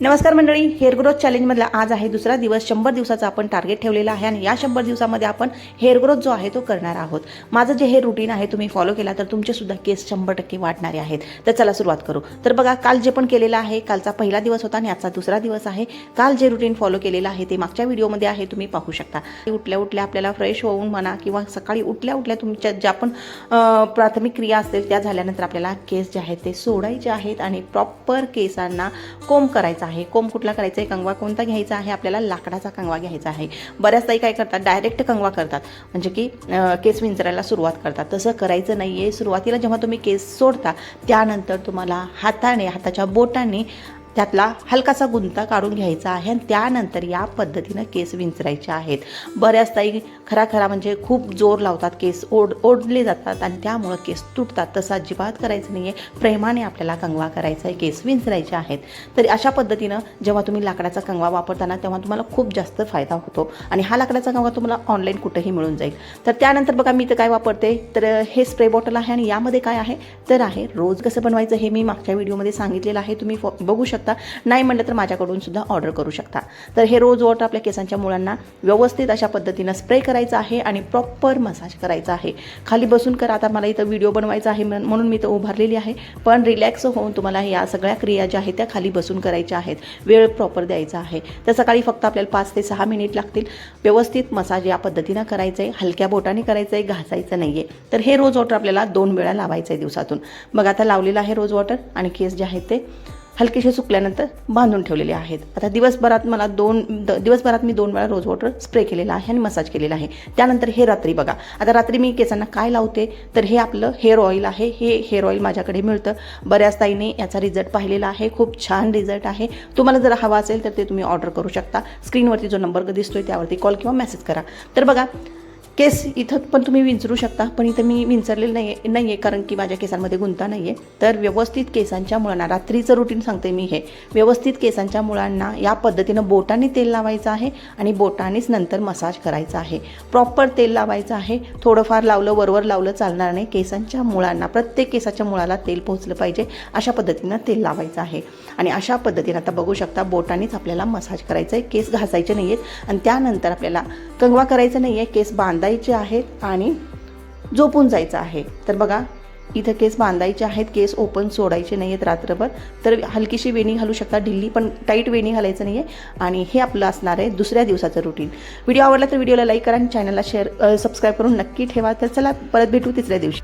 नमस्कार मंडळी hair growth चॅलेंजमधला आज आहे दुसरा दिवस. शंभर दिवसाचा आपण टार्गेट ठेवलेला आहे आणि या शंभर दिवसामध्ये आपण हेअर ग्रोथ जो आहे तो करणार आहोत. माझं जे हे रुटीन आहे तुम्ही फॉलो केला तर तुमचे सुद्धा केस शंभर टक्के वाढणारे आहेत. तर चला सुरुवात करू. तर बघा काल जे पण केलेलं आहे कालचा पहिला दिवस होता आणि आजचा दुसरा दिवस आहे. काल जे रुटीन फॉलो केलेलं आहे ते मागच्या व्हिडिओमध्ये आहे तुम्ही पाहू शकता. उठल्या उठल्या आपल्याला फ्रेश होऊन म्हणा किंवा सकाळी उठल्या उठल्या तुमच्या ज्या पण प्राथमिक क्रिया असतील त्या झाल्यानंतर आपल्याला केस जे आहेत ते सोडायचे आहेत आणि प्रॉपर केसांना कोंब करायचा आहे. कोंब कुठला करायचा आहे कंगवा कोणता घ्यायचा आहे? आपल्याला लाकडाचा कंगवा घ्यायचा आहे. बऱ्याचदाही काय करतात? डायरेक्ट कंगवा करतात. म्हणजे की केस विंचरायला सुरुवात करतात. तसं करायचं नाही आहे सुरुवातीला जेव्हा तुम्ही केस सोडता त्यानंतर तुम्हाला हाताने हाताच्या बोटाने त्यातला हलकासा गुंता काढून घ्यायचा आहे आणि त्यानंतर या पद्धतीनं केस विंचरायचे आहेत. बऱ्याच ताई खरा खरा म्हणजे खूप जोर लावतात केस ओढ ओढले जातात आणि त्यामुळं केस तुटतात. तसं अजिबात करायचं नाही आहे प्रेमाने आपल्याला कंगवा करायचा आहे केस विंचरायचे आहेत. तर अशा पद्धतीनं जेव्हा तुम्ही लाकडाचा कंगवा वापरताना तेव्हा तुम्हाला खूप जास्त फायदा होतो आणि हा लाकडाचा कंगवा तुम्हाला ऑनलाईन कुठेही मिळून जाईल. तर त्यानंतर बघा मी तर काय वापरते? तर हे स्प्रे बॉटल आहे आणि यामध्ये काय आहे? तर आहे रोज कसं बनवायचं हे मी मागच्या व्हिडिओमध्ये सांगितलेलं आहे. तुम्ही बघू शकता. नाही म्हणलं तर माझ्याकडून सुद्धा ऑर्डर करू शकता. तर हे रोज वॉटर आपल्या केसांच्या मुळांना व्यवस्थित अशा पद्धतीनं स्प्रे करायचं आहे आणि प्रॉपर मसाज करायचा आहे. खाली बसून करा आता मला इथं व्हिडिओ बनवायचा आहे म्हणून मी तर उभारलेली आहे. पण रिलॅक्स होऊन तुम्हाला या सगळ्या क्रिया ज्या आहेत त्या खाली बसून करायच्या आहेत. वेळ प्रॉपर द्यायचा आहे. तर सकाळी फक्त आपल्याला पाच ते सहा मिनिट लागतील. व्यवस्थित मसाज या पद्धतीनं करायचं आहे हलक्या बोटाने करायचं आहे घासायचं नाही आहे तर हे रोज वॉटर आपल्याला दोन वेळा लावायचं आहे दिवसातून. मग आता लावलेलं आहे रोज वॉटर आणि केस जे आहेत ते हलकेसे सुकल्यानंतर बांधून ठेवलेले आहेत. आता दिवसभरात मला दोन द दिवसभरात मी दोन वेळा रोज वॉटर स्प्रे केलेला आहे आणि मसाज केलेला आहे. त्यानंतर हे रात्री बघा. आता रात्री मी केसांना काय लावते? तर हे आपलं हेअर ऑइल आहे. हे हेअर ऑइल माझ्याकडे मिळतं. बऱ्याच ताईने याचा रिझल्ट पाहिलेला आहे. खूप छान रिझल्ट आहे. तुम्हाला जर हवा असेल तर ते तुम्ही ऑर्डर करू शकता. स्क्रीनवरती जो नंबर दिसतोय त्यावरती कॉल किंवा मेसेज करा. तर बघा केस इथं पण तुम्ही विंचरू शकता पण इथं मी विंचरलेलं नाही आहे नाही आहे कारण की माझ्या केसांमध्ये गुंता नाही आहे तर व्यवस्थित केसांच्या मुळांना रात्रीचं रुटीन सांगते मी हे व्यवस्थित केसांच्या मुळांना या पद्धतीनं बोटाने तेल लावायचं आहे आणि बोटानेच नंतर मसाज करायचा आहे. प्रॉपर तेल लावायचं आहे थोडंफार लावलं वरवर लावलं चालणार नाही. केसांच्या मुळांना प्रत्येक केसाच्या मुळाला तेल पोहोचलं पाहिजे अशा पद्धतीनं तेल लावायचं आहे. आणि अशा पद्धतीनं आता बघू शकता बोटानेच आपल्याला मसाज करायचं आहे केस घासायचे नाही आहेत आणि त्यानंतर आपल्याला कंगवा करायचं नाही आहे केस बांधायचे आहेत आणि झोपून जायचं आहे. तर बघा इथं केस बांधायचे आहेत केस ओपन सोडायचे नाही आहेत रात्रभर. तर हलकीशी वेणी घालू शकता ढिल्ली पण टाईट वेणी घालायचं नाही आहे आणि हे आपलं असणार आहे दुसऱ्या दिवसाचं रुटीन व्हिडिओ आवडला तर व्हिडिओला लाईक करा आणि चॅनलला शेअर सबस्क्राईब करून नक्की ठेवा. तर चला परत भेटू तिसऱ्या दिवशी.